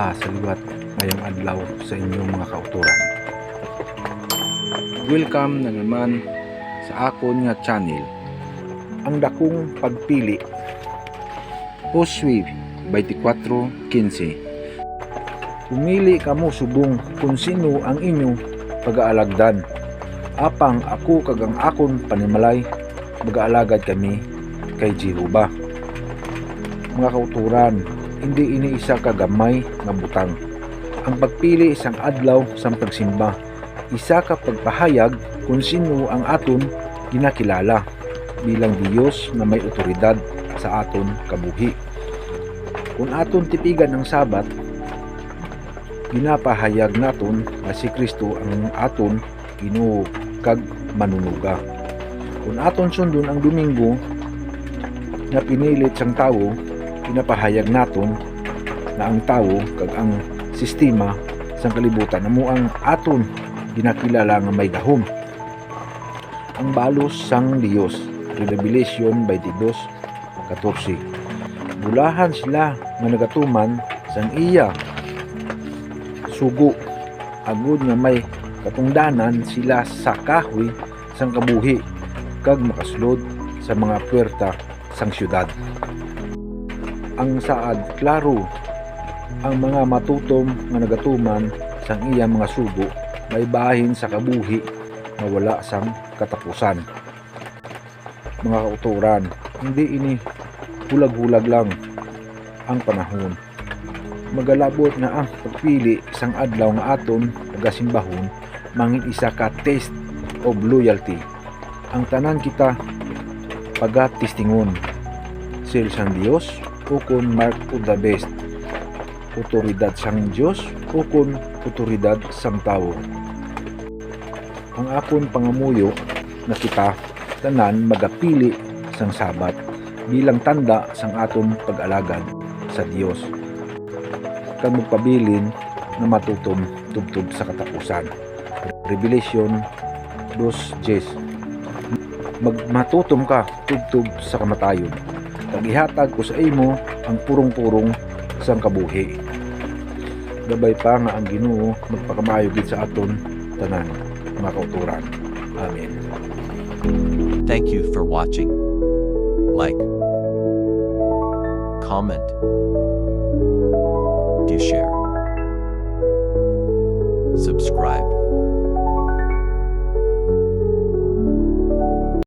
ah, saliwat ngayong adlaw sa inyong mga kauturan. Welcome na naman sa akon nga channel. Ang dakong pagpili. Josue 24:15. Pumili kamo subong kung sino ang inyong pag-aalagdan. Apang ako kagang akon panimalay, mag-aalagad kami kay Jehovah. Mga kauturan, hindi ini isa kagamay nga butang. Ang pagpili isang adlaw sa pagsimba, isa ka pagpahayag kung sino ang aton ginakilala bilang Diyos na may otoridad sa aton kabuhi. Kung aton titigan ang sabat, ginapahayag naton nga si Kristo ang aton Ginoo kag manunuga. Kung aton sundon ang Domingo na pinilit sang tawo, pinapahayag naton na ang tawo kag ang sistema sang kalibutan amo ang aton ginakilala nga may gahom. Ang balos sang Dios, Revelation 22:14. Bulahan sila nga nagatuman sang iya sugo agud nga may katungdanan sila sa kahoy sang kabuhi kag makaslod sa mga puwerta sang syudad. Ang saad klaro ang mga matutom nga nagatuman sang iya mga sugo may bahin sa kabuhi nga wala sang katapusan. Mga kauturan, hindi ini hulag-hulag lang ang panahon. Magalabot nga ang pagpili sang adlaw nga aton pagasimbahon mangin isa ka test of loyalty. Ang tanan kita pagatistingon sil sang Dios o kun mark of the best otoridad sang Dios o kun otoridad sang tao ang akon pangamuyo na kita tanan magapili sang sabat bilang tanda sang aton pag-alagad sa Dios kag magpabilin na matutom tubtub sa katapusan. Revelation 2.10 Magmatutom ka tubtub sa kamatayon. Kag ihatag ko sa imo ang purong-purong sang kabuhi. Gabay pa nga ang Ginoo magpakamayo gid sa aton tanan mga kauturan. Amen. Thank you for watching. Like, comment, do share, subscribe.